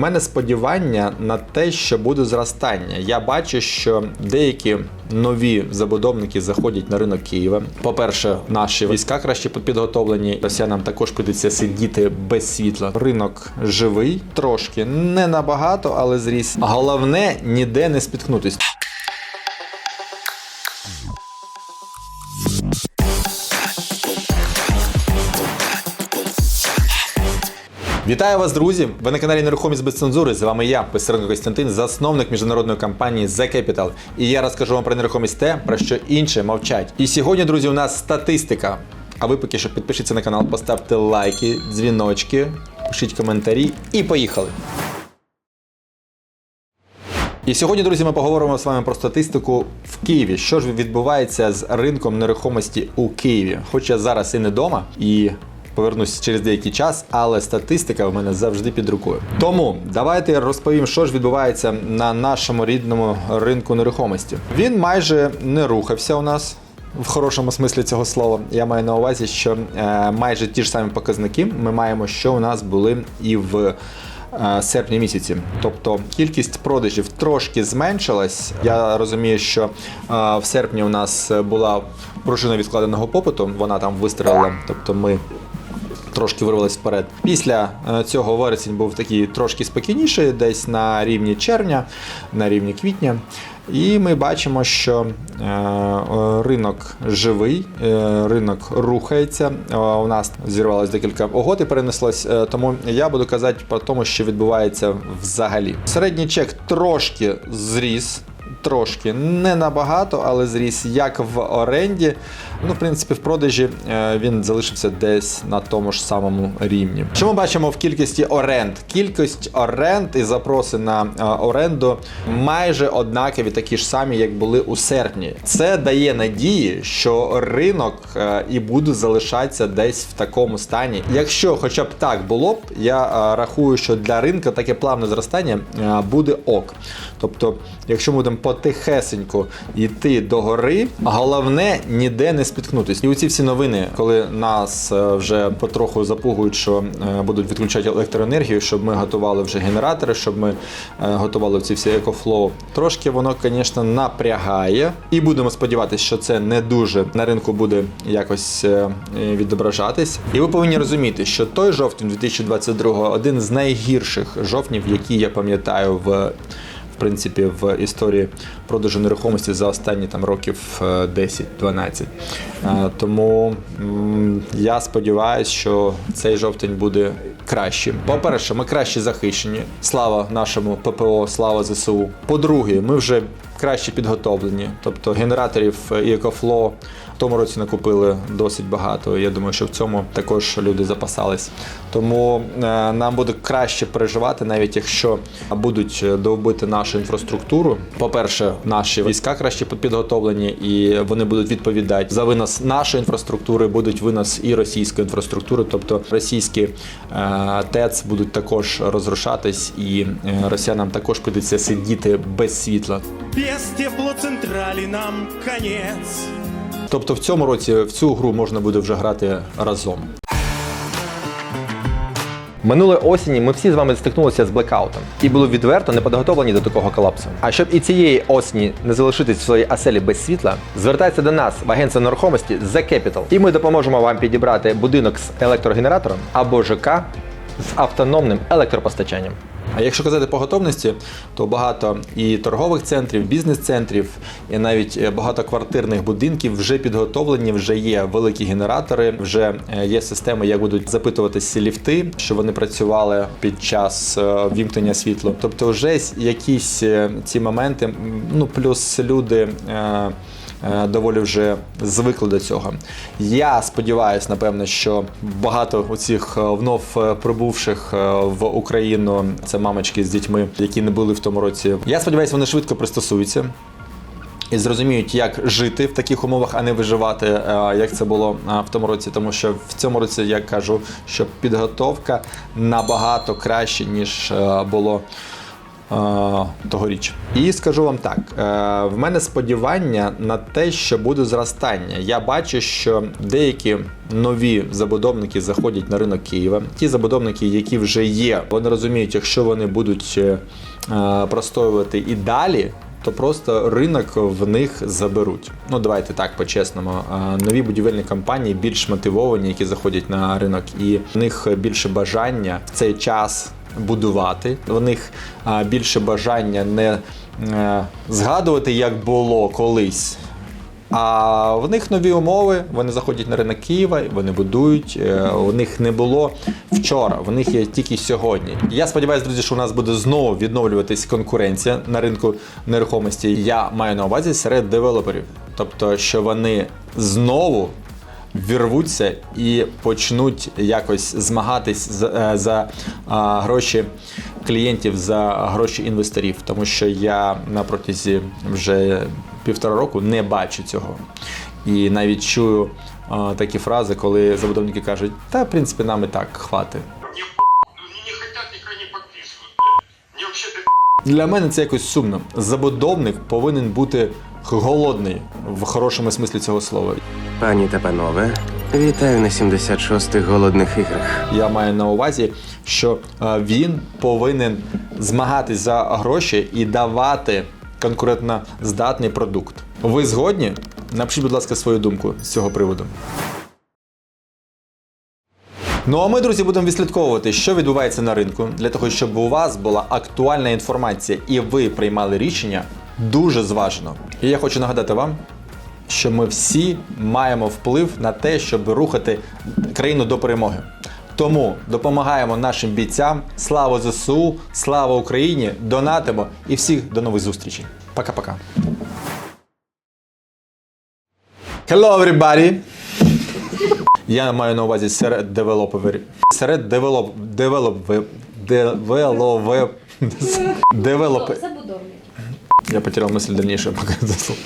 мене сподівання на те, що буде зростання. Я бачу, що деякі нові забудовники заходять на ринок Києва. По-перше, наші війська краще підготовлені. Росіянам також прийдеться сидіти без світла. Ринок живий, трошки не набагато, але зріс. Головне ніде не спіткнутись. Вітаю вас, друзі! Ви на каналі Нерухомість без цензури. З вами я, Писаренко Костянтин, засновник міжнародної компанії The Capital. І я розкажу вам про нерухомість те, про що інші мовчать. І сьогодні, друзі, у нас статистика. А ви поки що підпишіться на канал, поставте лайки, дзвіночки, пишіть коментарі і поїхали. І сьогодні, друзі, ми поговоримо з вами про статистику в Києві. Що ж відбувається з ринком нерухомості у Києві? Хоч я зараз і не вдома, і повернусь через деякий час, але статистика в мене завжди під рукою. Тому давайте розповім, що ж відбувається на нашому рідному ринку нерухомості. Він майже не рухався у нас. В хорошому смислі цього слова я маю на увазі, що е, майже ті ж самі показники ми маємо, що у нас були і в е, серпні місяці. Тобто кількість продажів трошки зменшилась. Я розумію, що е, в серпні у нас була пружина відкладеного попиту, вона там вистрілила. Тобто ми трошки вирвались вперед. Після е, цього вересень був такий трошки спокійніший, десь на рівні червня, на рівні квітня. І ми бачимо, що е, е, ринок живий, ринок рухається. У нас зірвалось декілька угод і перенеслось. Тому я буду казати про тому, що відбувається взагалі. Середній чек трошки зріс. Трошки не набагато, але зріс як в оренді. Ну, в принципі, в продажі е, він залишився десь на тому ж самому рівні. Що ми бачимо в кількості оренд? Кількість оренд і запроси на е, оренду майже однакові, такі ж самі, як були у серпні. Це дає надії, що ринок е, і буде залишатися десь в такому стані. Якщо хоча б так було б, я рахую, що для ринку таке плавне зростання буде ок. Тобто, якщо ми будемо потихесенько йти до гори, головне ніде не спіткнутись. І оці всі новини, коли нас е, вже потроху запугують, що е, будуть відключати електроенергію, щоб ми готували вже генератори, щоб ми е, готували ці всі екофлоу. Трошки воно, звісно, напрягає. І будемо сподіватися, що це не дуже на ринку буде якось відображатись. І ви повинні розуміти, що той жовтень 2022 один з найгірших жовтнів, які я пам'ятаю в принципі в історії продажу нерухомості за останні там років е, 10-12. Е, Тому я сподіваюся, що цей жовтень буде кращим. По-перше, ми краще захищені. Слава нашому ППО, слава ЗСУ. По-друге, ми вже краще підготовлені. Тобто генераторів і екофло в тому році накупили досить багато. Я думаю, що в цьому також люди запасались. Тому е, нам буде краще переживати, навіть якщо будуть довбити нашу інфраструктуру. По-перше, наші війська краще підготовлені і вони будуть відповідати за винос нашої інфраструктури, будуть винос і російської інфраструктури, тобто російські е, ТЕЦ будуть також розрушатись, і е, росіянам також прийдеться сидіти без світла. Без теплоцентрали нам конец. Тобто в цьому році в цю гру можна буде вже грати разом. Минулої осені ми всі з вами стикнулися з блекаутом і були відверто не підготовлені до такого колапсу. А щоб і цієї осені не залишитись в своїй оселі без світла, звертайтеся до нас в агентство нерухомості The Capital, і ми допоможемо вам підібрати будинок з електрогенератором або ЖК з автономним електропостачанням. А якщо казати по готовності, то багато і торгових центрів, бізнес-центрів, і навіть е, багато квартирних будинків вже підготовлені, вже є великі генератори, вже е, є системи, як будуть запитуватися ліфти, щоб вони працювали під час е, вімкнення світла. Тобто, вже якісь ці моменти, ну плюс люди. Е, е, Доволі вже звикли до цього. Я сподіваюся, напевно, що багато оцих е, внов е, прибувших е, в Україну це мамочки з дітьми, які не були в тому році. Я сподіваюся, вони швидко пристосуються. І зрозуміють, як жити в таких умовах, а не виживати, е, як це було е, в тому році. Тому що в цьому році я кажу, що підготовка набагато краще, ніж е, було тогоріч. І скажу вам так: е, в мене сподівання на те, що буде зростання. Я бачу, що деякі нові забудовники заходять на ринок Києва. Ті забудовники, які вже є, вони розуміють, якщо вони будуть е, е, простоювати і далі. То просто ринок в них заберуть. Ну давайте так по-чесному. Нові будівельні компанії більш мотивовані, які заходять на ринок, і в них більше бажання в цей час будувати. В них більше бажання не е, згадувати, як було колись. А в них нові умови, вони заходять на ринок Києва, вони будують. е, У них не було вчора, в них є тільки сьогодні. Я сподіваюся, друзі, що у нас буде знову відновлюватись конкуренція на ринку нерухомості. Я маю на увазі серед девелоперів, тобто, що вони знову вірвуться і почнуть якось змагатись за, е, за а, гроші клієнтів, за гроші інвесторів, тому що я на протязі вже півтора року не бачу цього. І навіть чую а, такі фрази, коли забудовники кажуть, та в принципі нам і так хватить. Ну, Для мене це якось сумно. Забудовник повинен бути голодний в хорошому смислі цього слова. Пані та панове, вітаю на 76-х голодних іграх. Я маю на увазі, що е, він повинен змагатись за гроші і давати конкурентно здатний продукт. Ви згодні? Напишіть, будь ласка, свою думку з цього приводу. Ну а ми, друзі, будемо відслідковувати, що відбувається на ринку, для того, щоб у вас була актуальна інформація і ви приймали рішення дуже зважено. І я хочу нагадати вам, що ми всі маємо вплив на те, щоб рухати країну до перемоги. Тому допомагаємо нашим бійцям. Слава ЗСУ, слава Україні! Донатимо і всіх до нових зустрічей. Пока-пока. Hello, everybody! Я маю на увазі серед девелоперів. Серед девелоп... девелоп... девелове... девелопер... Я потерял мысль дальнейшую, пока слушал.